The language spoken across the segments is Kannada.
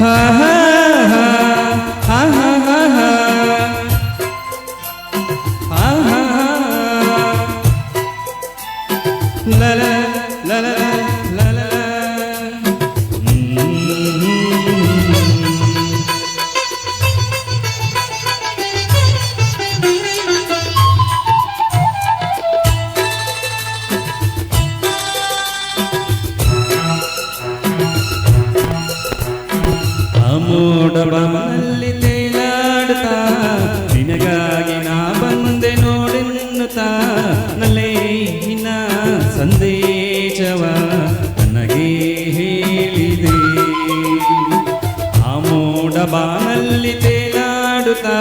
Uh-huh. ನಿನಗಾಗಿ ನಾ ಬಂದೆ ನೋಡಿ ನಲ್ಲೇ ಇನ್ನ ಸಂದೇಶವ ನನಗೆ ಹೇಳಿದೆ. ಆ ಬಾನಲ್ಲಿ ತೇಲಾಡುತ್ತಾ.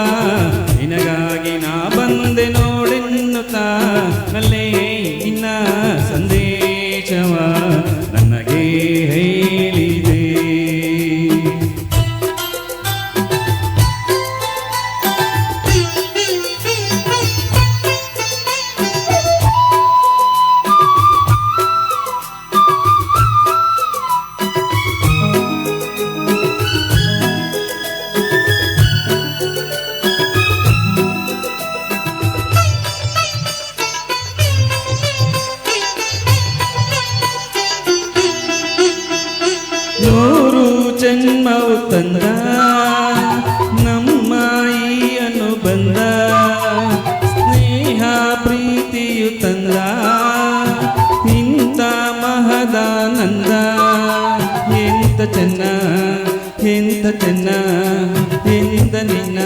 ನಿನಗಾಗಿ ನಾ ಬಂದೆ ನೋಡಿ ನಲ್ಲೇ ಇನ್ನ ಸಂದೇಶವ ఎంత చిన్న ఎంత చిన్న ఎంత నిన్న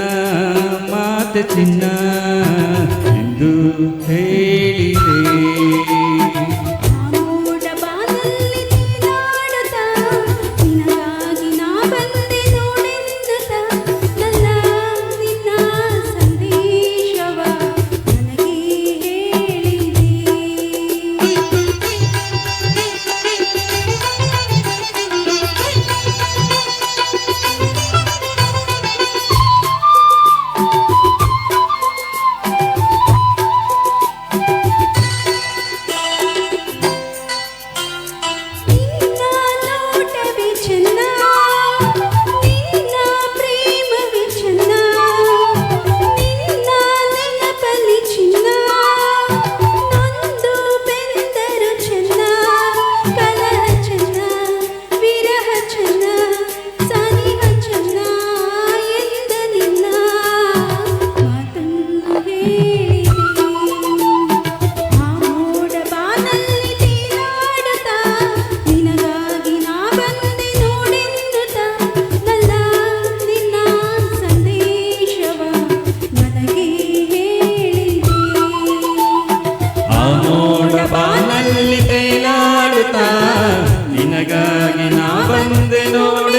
మాట చిన్న హిందూ హే no